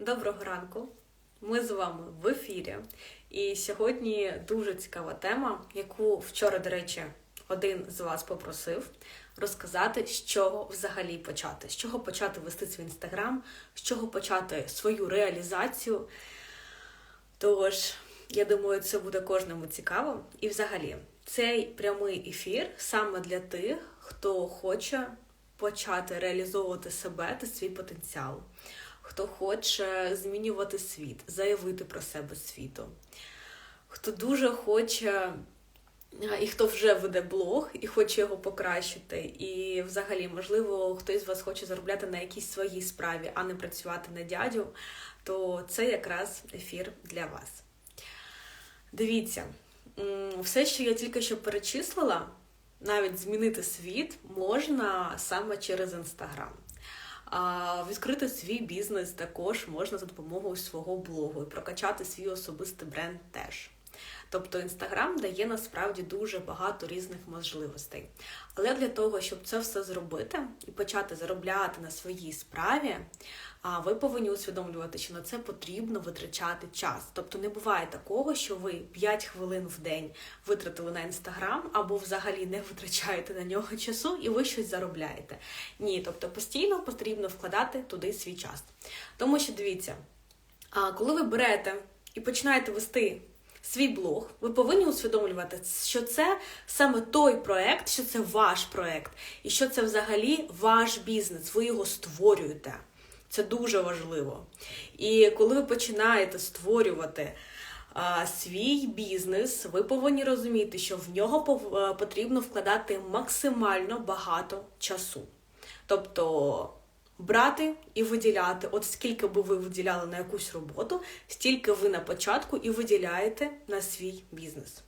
Доброго ранку! Ми з вами в ефірі. І сьогодні дуже цікава тема, яку вчора, до речі, один з вас попросив розказати, з чого взагалі почати, з чого почати вести свій інстаграм, з чого почати свою реалізацію. Тож, я думаю, це буде кожному цікаво. І взагалі, цей прямий ефір саме для тих, хто хоче почати реалізовувати себе та свій потенціал хто хоче змінювати світ, заявити про себе світу, хто дуже хоче. І хто вже веде блог і хоче його покращити, і взагалі, можливо, хтось з вас хоче заробляти на якійсь своїй справі, а не працювати на дядю, то це якраз ефір для вас. Дивіться, все, що я тільки що перечислила, навіть змінити світ можна саме через інстаграм. А відкрити свій бізнес також можна за допомогою свого блогу і прокачати свій особистий бренд теж. Тобто Інстаграм дає насправді дуже багато різних можливостей. Але для того, щоб це все зробити і почати заробляти на своїй справі, ви повинні усвідомлювати, що на це потрібно витрачати час. Тобто не буває такого, що ви 5 хвилин в день витратили на інстаграм або взагалі не витрачаєте на нього часу, і ви щось заробляєте. Ні, тобто постійно потрібно вкладати туди свій час. Тому що дивіться, коли ви берете і починаєте вести свій блог, ви повинні усвідомлювати, що це саме той проект, що це ваш проект, і що це взагалі ваш бізнес. Ви його створюєте. Це дуже важливо. І коли ви починаєте створювати свій бізнес, ви повинні розуміти, що в нього потрібно вкладати максимально багато часу. Тобто брати і виділяти, от скільки би ви виділяли на якусь роботу, стільки ви на початку і виділяєте на свій бізнес.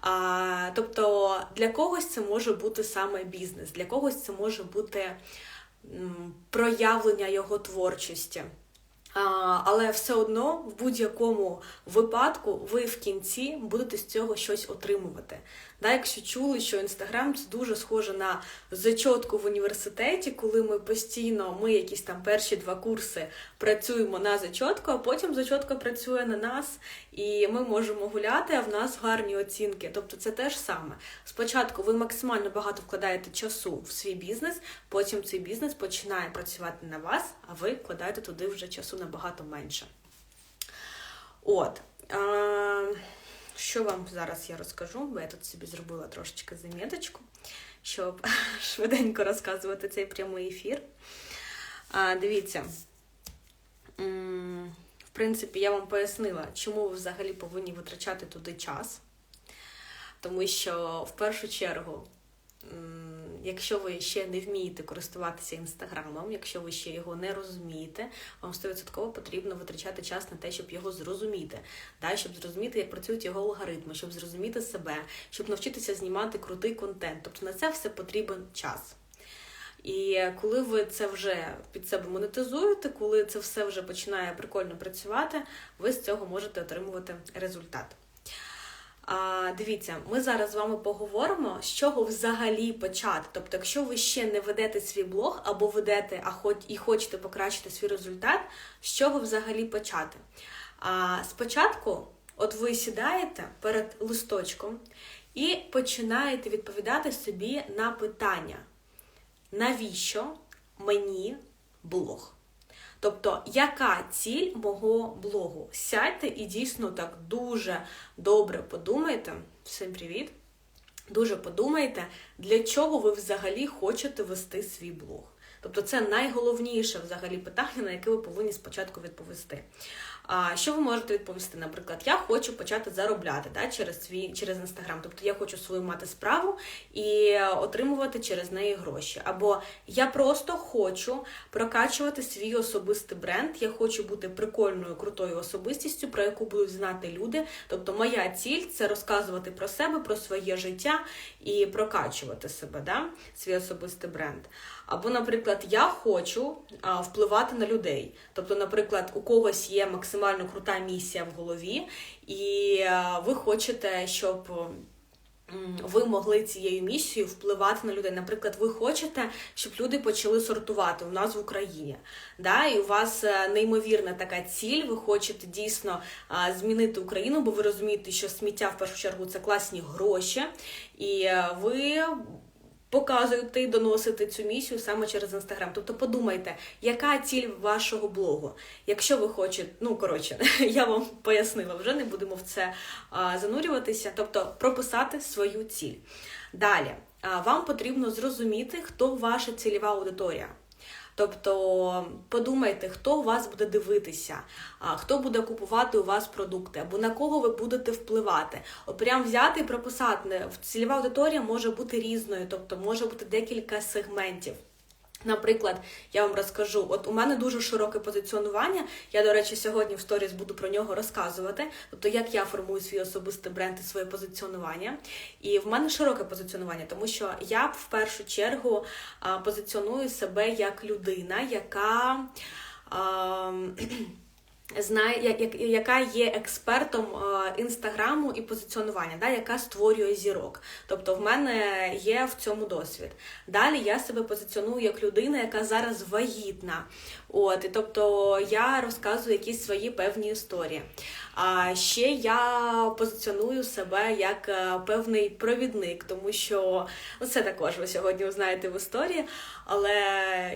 А, Тобто для когось це може бути саме бізнес, для когось це може бути м, проявлення його творчості. А, Але все одно в будь-якому випадку ви в кінці будете з цього щось отримувати. Да, Якщо чули, що інстаграм це дуже схоже на зачотку в університеті, коли ми постійно, ми якісь там перші два курси працюємо на зачотку, а потім зачотка працює на нас, і ми можемо гуляти, а в нас гарні оцінки. Тобто це те ж саме. Спочатку ви максимально багато вкладаєте часу в свій бізнес, потім цей бізнес починає працювати на вас, а ви вкладаєте туди вже часу набагато менше. От. Що вам зараз я розкажу, бо я тут собі зробила трошечки заміточку, щоб швиденько розказувати цей прямий ефір. А, Дивіться, в принципі, я вам пояснила, чому ви взагалі повинні витрачати туди час. Тому що в першу чергу якщо ви ще не вмієте користуватися інстаграмом, якщо ви ще його не розумієте, вам 100% потрібно витрачати час на те, щоб його зрозуміти, да? щоб зрозуміти, як працюють його алгоритми, щоб зрозуміти себе, щоб навчитися знімати крутий контент. Тобто на це все потрібен час. І коли ви це вже під себе монетизуєте, коли це все вже починає прикольно працювати, ви з цього можете отримувати результат. А, Дивіться, ми зараз з вами поговоримо, з чого взагалі почати. Тобто, якщо ви ще не ведете свій блог або ведете а хоч і хочете покращити свій результат, з чого взагалі почати? А, Спочатку, от ви сідаєте перед листочком і починаєте відповідати собі на питання, навіщо мені блог? Тобто, яка ціль мого блогу? Сядьте і дійсно так дуже добре подумайте. Всім привіт! Дуже подумайте, для чого ви взагалі хочете вести свій блог. Тобто це найголовніше взагалі питання, на яке ви повинні спочатку відповісти. А що ви можете відповісти? Наприклад, я хочу почати заробляти да, через свій через інстаграм. Тобто я хочу свою мати справу і отримувати через неї гроші. Або я просто хочу прокачувати свій особистий бренд. Я хочу бути прикольною, крутою особистістю, про яку будуть знати люди. Тобто, моя ціль це розказувати про себе, про своє життя і прокачувати себе, да, свій особистий бренд. Або, наприклад, я хочу а, впливати на людей. Тобто, наприклад, у когось є максимально крута місія в голові, і а, ви хочете, щоб ви могли цією місією впливати на людей. Наприклад, ви хочете, щоб люди почали сортувати у нас в Україні. Да? І у вас е, неймовірна така ціль, ви хочете дійсно змінити Україну, бо ви розумієте, що сміття в першу чергу це класні гроші, і е, ви показуєте і доносите цю місію саме через інстаграм. Тобто подумайте, яка ціль вашого блогу. Якщо ви хочете, ну коротше, я вам пояснила, вже не будемо в це а, занурюватися, тобто прописати свою ціль. Далі, а, вам потрібно зрозуміти, хто ваша цільова аудиторія. Тобто подумайте, хто у вас буде дивитися, хто буде купувати у вас продукти, або на кого ви будете впливати. Прям взяти і прописати. Цільова аудиторія може бути різною, тобто може бути декілька сегментів. Наприклад, я вам розкажу, от у мене дуже широке позиціонування. Я, до речі, сьогодні в сторіс буду про нього розказувати. Тобто, як я формую свій особистий бренд і своє позиціонування. І в мене широке позиціонування, тому що я в першу чергу позиціоную себе як людина, яка. А, знає, як, яка є експертом інстаграму і позиціонування, да, яка створює зірок. Тобто в мене є в цьому досвід. Далі я себе позиціоную як людина, яка зараз вагітна. От, і Тобто я розказую якісь свої певні історії. А ще я позиціоную себе як е, певний провідник, тому що ну, це також ви сьогодні узнаєте в історії. Але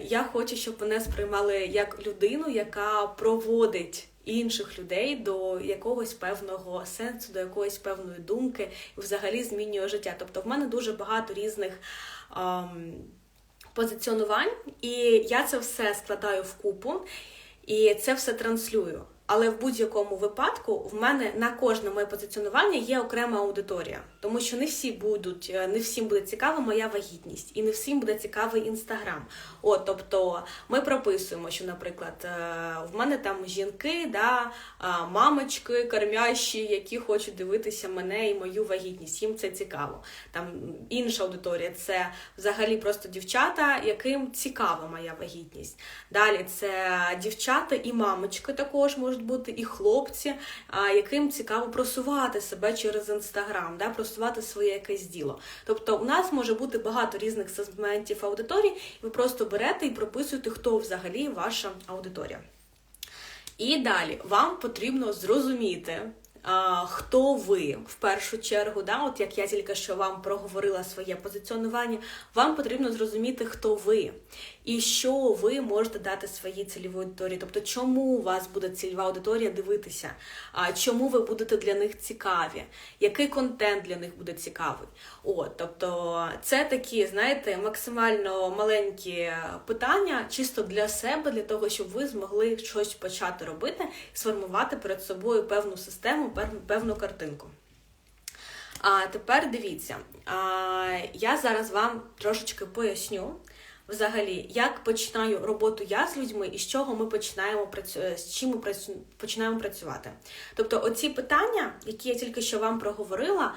я хочу, щоб мене сприймали як людину, яка проводить. Інших людей до якогось певного сенсу, до якоїсь певної думки і взагалі змінює життя. Тобто в мене дуже багато різних ем, позиціонувань, і я це все складаю в купу і це все транслюю. Але в будь-якому випадку в мене на кожне моє позиціонування є окрема аудиторія, тому що не всі будуть, е, не всім буде цікава моя вагітність, і не всім буде цікавий інстаграм. От, тобто ми прописуємо, що, наприклад, е, в мене там жінки, да, мамочки, кормящі, які хочуть дивитися мене і мою вагітність. Їм це цікаво. Там інша аудиторія це взагалі просто дівчата, яким цікава моя вагітність. Далі це дівчата і мамочки також можуть бути і хлопці, яким цікаво просувати себе через інстаграм, да, просувати своє якесь діло. Тобто, у нас може бути багато різних сегментів аудиторії, і ви просто берете і прописуєте, хто взагалі ваша аудиторія. І далі вам потрібно зрозуміти хто ви в першу чергу, да, от як я тільки що вам проговорила своє позиціонування, вам потрібно зрозуміти, хто ви і що ви можете дати своїй цільовій аудиторії. Тобто, чому у вас буде цільова аудиторія дивитися, чому ви будете для них цікаві, який контент для них буде цікавий. От, Тобто, це такі, знаєте, максимально маленькі питання, чисто для себе, для того, щоб ви змогли щось почати робити сформувати перед собою певну систему певну картинку. А тепер дивіться, я зараз вам трошечки поясню, взагалі, як починаю роботу я з людьми і з чого ми починаємо працю... з чим ми починаємо працювати. Тобто, оці питання, які я тільки що вам проговорила,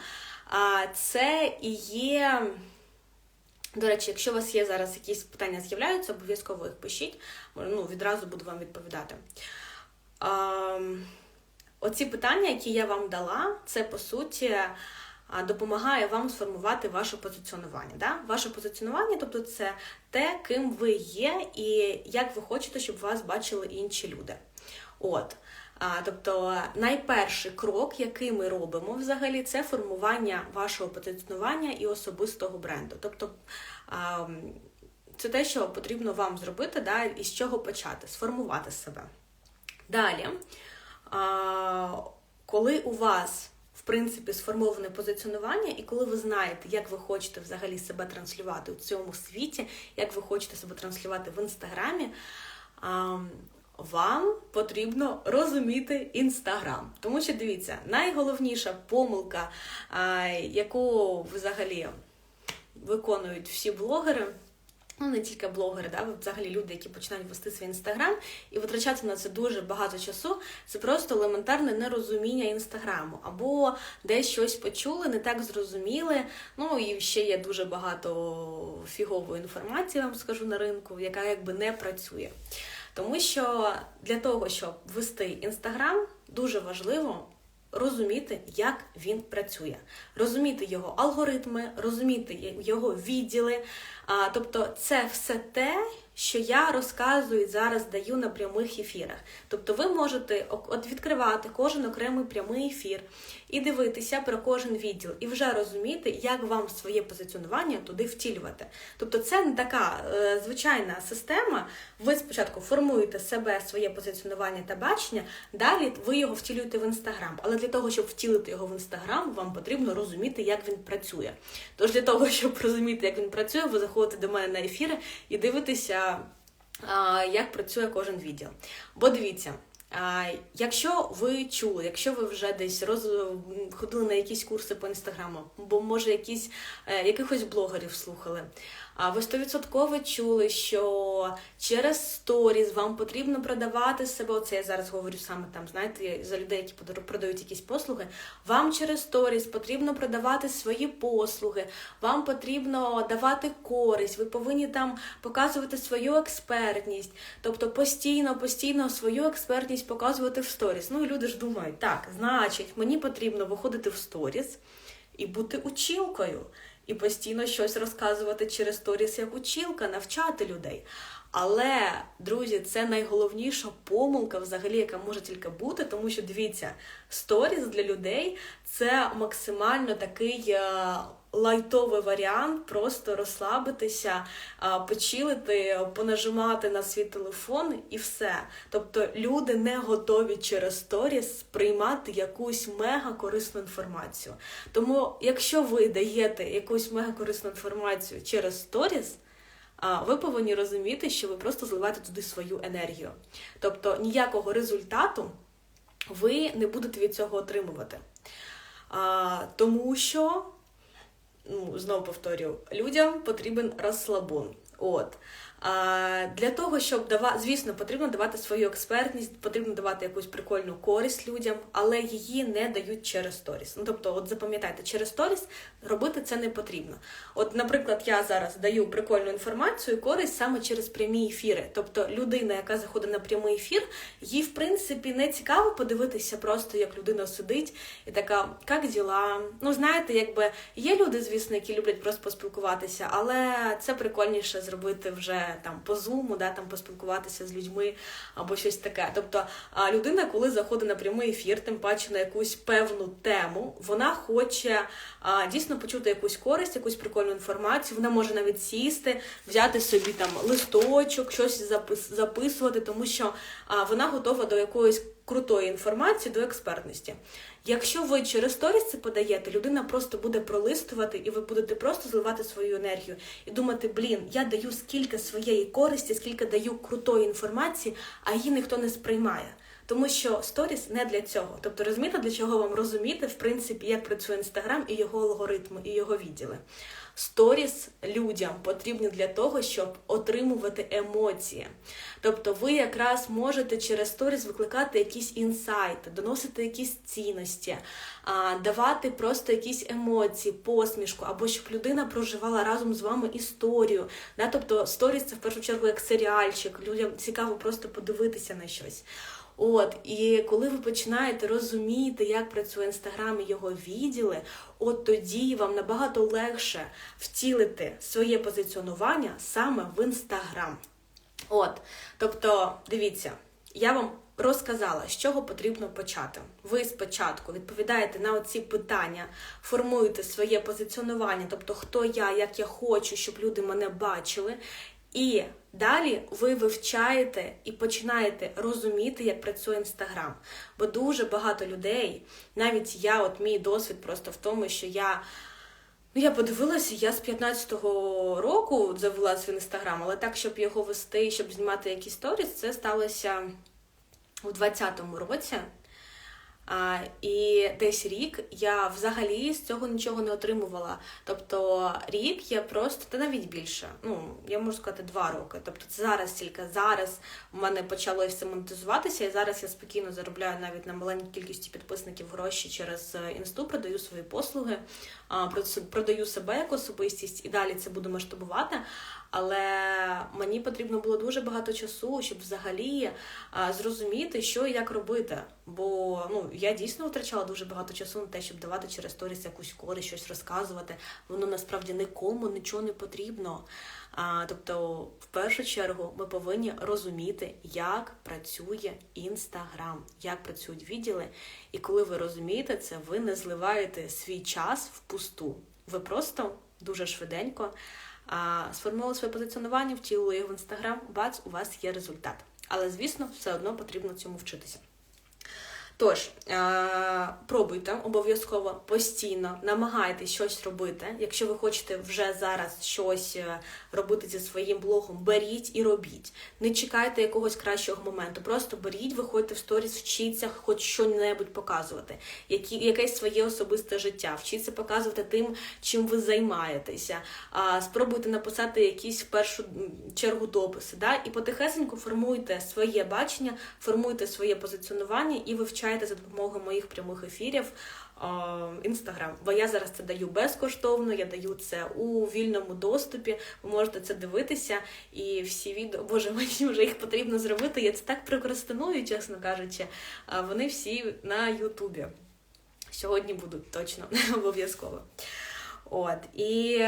це і є. До речі, якщо у вас є зараз якісь питання з'являються, обов'язково їх пишіть, ну, відразу буду вам відповідати. Оці питання, які я вам дала, це по суті допомагає вам сформувати ваше позиціонування. Да? Ваше позиціонування, тобто це те, ким ви є, і як ви хочете, щоб вас бачили інші люди. От. А, Тобто найперший крок, який ми робимо взагалі, це формування вашого позиціонування і особистого бренду. Тобто а, це те, що потрібно вам зробити, да, і з чого почати, сформувати себе. Далі коли у вас, принципі, сформоване позиціонування, і коли ви знаєте, як ви хочете взагалі себе транслювати у цьому світі, як ви хочете себе транслювати в інстаграмі, вам потрібно розуміти інстаграм. Тому що дивіться, найголовніша помилка, яку взагалі виконують всі блогери ну не тільки блогери, да, взагалі люди, які починають вести свій інстаграм і витрачати на це дуже багато часу, це просто елементарне нерозуміння інстаграму, або десь щось почули, не так зрозуміли. Ну і ще є дуже багато фігової інформації, вам скажу на ринку, яка якби не працює. Тому що для того, щоб вести інстаграм, дуже важливо розуміти, як він працює, розуміти його алгоритми, розуміти його відділи. Тобто, це все те, що я розказую зараз даю на прямих ефірах. Тобто, ви можете відкривати кожен окремий прямий ефір і дивитися про кожен відділ, і вже розуміти, як вам своє позиціонування туди втілювати. Тобто, це не така е, звичайна система. Ви спочатку формуєте себе, своє позиціонування та бачення, далі ви його втілюєте в інстаграм. Але для того, щоб втілити його в інстаграм, вам потрібно розуміти, як він працює. Тож для того, щоб розуміти, як він працює, ви заходите до мене на ефіри і дивитеся, як працює кожен відділ. Бо дивіться. Якщо ви чули, якщо ви вже десь роз... ходили на якісь курси по інстаграму, бо може якісь е, якихось блогерів слухали, ви стовідсотково чули, що через сторіз вам потрібно продавати себе. Оце я зараз говорю саме там, знаєте, за людей, які продають якісь послуги. Вам через сторіз потрібно продавати свої послуги, вам потрібно давати користь, ви повинні там показувати свою експертність, тобто постійно, постійно свою експертність показувати в сторіс. Ну і люди ж думають, так, значить, мені потрібно виходити в сторіс і бути учілкою і постійно щось розказувати через сторіс як училка, навчати людей. Але, друзі, це найголовніша помилка, взагалі, яка може тільки бути, тому що дивіться, сторіс для людей це максимально такий е, лайтовий варіант, просто розслабитися, почилити, понажимати на свій телефон і все. Тобто люди не готові через сторіс сприймати якусь мега корисну інформацію. Тому, якщо ви даєте якусь мега корисну інформацію через сторіс, ви повинні розуміти, що ви просто зливаєте туди свою енергію. Тобто ніякого результату ви не будете від цього отримувати. А, Тому що ну, знову повторю, людям потрібен розслабон. От. Для того, щоб давати, звісно, потрібно давати свою експертність, потрібно давати якусь прикольну користь людям, але її не дають через сторіс. Ну, тобто, от запам'ятайте, через сторіс робити це не потрібно. От, наприклад, я зараз даю прикольну інформацію, користь саме через прямі ефіри. Тобто людина, яка заходить на прямий ефір, їй, в принципі, не цікаво подивитися, просто як людина сидить і така, як діла. Ну, знаєте, якби є люди, звісно, які люблять просто поспілкуватися, але це прикольніше зробити вже там по зуму, да, там поспілкуватися з людьми або щось таке. Тобто людина, коли заходить на прямий ефір, тим паче на якусь певну тему, вона хоче дійсно почути якусь користь, якусь прикольну інформацію. Вона може навіть сісти, взяти собі там листочок, щось записувати, тому що вона готова до якоїсь крутої інформації, до експертності. Якщо ви через сторіс це подаєте, людина просто буде пролистувати, і ви будете просто зливати свою енергію і думати, блін, я даю скільки своєї користі, скільки даю крутої інформації, а її ніхто не сприймає. Тому що сторіс не для цього. Тобто розумієте, для чого вам розуміти, в принципі, як працює інстаграм і його алгоритми, і його відділи. Сторіс людям потрібні для того, щоб отримувати емоції. Тобто ви якраз можете через сторіс викликати якісь інсайти, доносити якісь цінності, давати просто якісь емоції, посмішку, або щоб людина проживала разом з вами історію. Тобто сторіс це в першу чергу як серіальчик, людям цікаво просто подивитися на щось. От, і коли ви починаєте розуміти, як працює інстаграм і його відділи, от тоді вам набагато легше втілити своє позиціонування саме в інстаграм. От, тобто, дивіться, я вам розказала, з чого потрібно почати. Ви спочатку відповідаєте на оці питання, формуєте своє позиціонування, тобто хто я, як я хочу, щоб люди мене бачили. І далі ви вивчаєте і починаєте розуміти, як працює інстаграм. Бо дуже багато людей, навіть я, от мій досвід просто в тому, що я. Ну, я подивилася, я з 15-го року завела свій інстаграм, але так, щоб його вести, щоб знімати якісь сторіс, це сталося у 20-му році. А, І десь рік я взагалі з цього нічого не отримувала. Тобто рік я просто, та навіть більше, ну я можу сказати, два роки. Тобто це зараз тільки зараз в мене почало все монетизуватися, і зараз я спокійно заробляю навіть на маленькій кількості підписників гроші через е, інсту, продаю свої послуги, продаю себе як особистість і далі це буду масштабувати. Але мені потрібно було дуже багато часу, щоб взагалі зрозуміти, що і як робити. Бо ну я дійсно втрачала дуже багато часу на те, щоб давати через сторіс якусь користь, щось розказувати. Воно насправді нікому нічого не потрібно. А, тобто, в першу чергу, ми повинні розуміти, як працює інстаграм, як працюють відділи. І коли ви розумієте це, ви не зливаєте свій час впусту. Ви просто дуже швиденько сформували своє позиціонування, втілили його в інстаграм, бац, у вас є результат. Але, звісно, все одно потрібно цьому вчитися. Тож, е- пробуйте обов'язково постійно, намагайтесь щось робити. Якщо ви хочете вже зараз щось е, робити зі своїм блогом, беріть і робіть. Не чекайте якогось кращого моменту. Просто беріть, виходьте в сторіс, вчіться хоч що-небудь показувати, які, якесь своє особисте життя, вчіться показувати тим, чим ви займаєтеся. Спробуйте написати якісь в першу чергу дописи. Да? І потихесенько формуйте своє бачення, формуйте своє позиціонування і вивчайте за допомогою моїх прямих ефірів інстаграм. Бо я зараз це даю безкоштовно, я даю це у вільному доступі. Ви можете це дивитися, і всі відео, боже, мені вже їх потрібно зробити. Я це так прокрастиную, чесно кажучи. Вони всі на Ютубі. Сьогодні будуть точно обов'язково. От і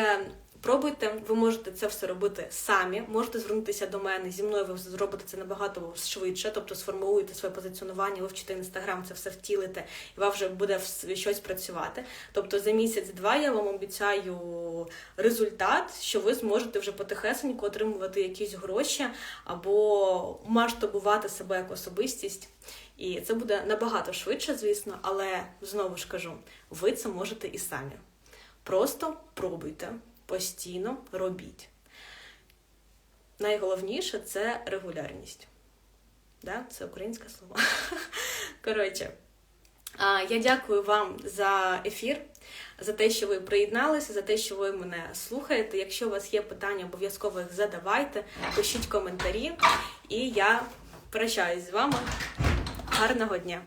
Пробуйте, ви можете це все робити самі, можете звернутися до мене. Зі мною ви зробите це набагато швидше, тобто сформуєте своє позиціонування, вивчите інстаграм, це все втілите, і вам вже буде щось працювати. Тобто за місяць-два я вам обіцяю результат, що ви зможете вже потихесенько отримувати якісь гроші або масштабувати себе як особистість. І це буде набагато швидше, звісно, але знову ж кажу, ви це можете і самі. Просто пробуйте постійно робіть. Найголовніше це регулярність. Да? Це українське слово. Коротше, я дякую вам за ефір, за те, що ви приєдналися, за те, що ви мене слухаєте. Якщо у вас є питання, обов'язково їх задавайте, пишіть коментарі, і я прощаюсь з вами. Гарного дня!